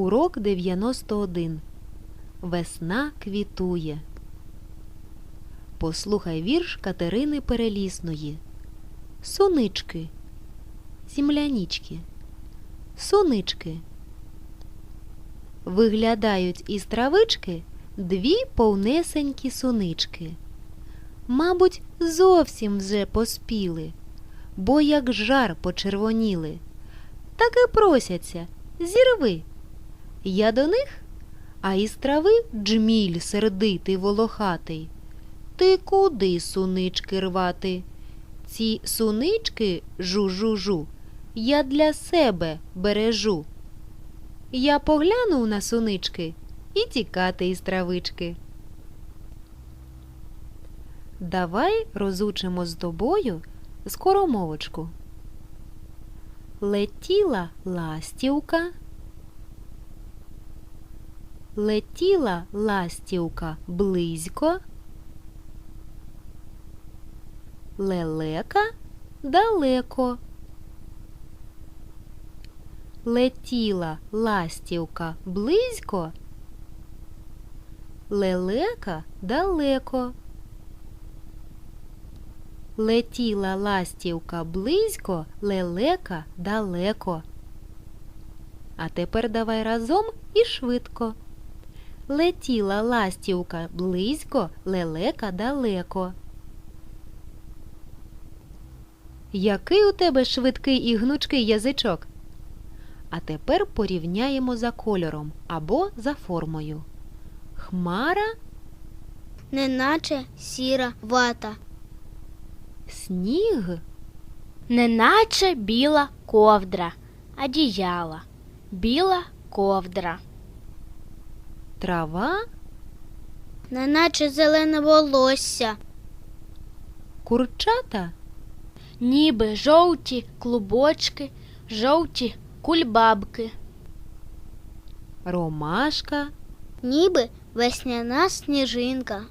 Урок 91. Весна квітує. Послухай вірш Катерини Перелісної. Сонички. Землянічки. Сонички. Виглядають із травички дві повнесенькі сонички. Мабуть, зовсім вже поспіли, бо як жар почервоніли. Так і просяться, зірви. Я до них, а із трави джміль сердитий волохатий. Ти куди сунички рвати? Ці сунички жу-жу-жу, я для себе бережу. Я поглянув на сунички і тікати із травички. Давай розучимо з тобою скоромовочку. Летіла ластівка. Летіла ластівка близько. Лелека далеко. Летіла ластівка близько. Лелека далеко. Летіла ластівка близько, лелека далеко. А тепер давай разом і швидко. Летіла ластівка близько, лелека далеко. Який у тебе швидкий і гнучкий язичок? А тепер порівняємо за кольором або за формою. Хмара, неначе сіра вата, сніг, неначе біла ковдра, одіяла, біла ковдра, трава, неначе зелене волосся, курчата, ніби жовті клубочки, жовті кульбабки, ромашка, ніби весняна сніжинка,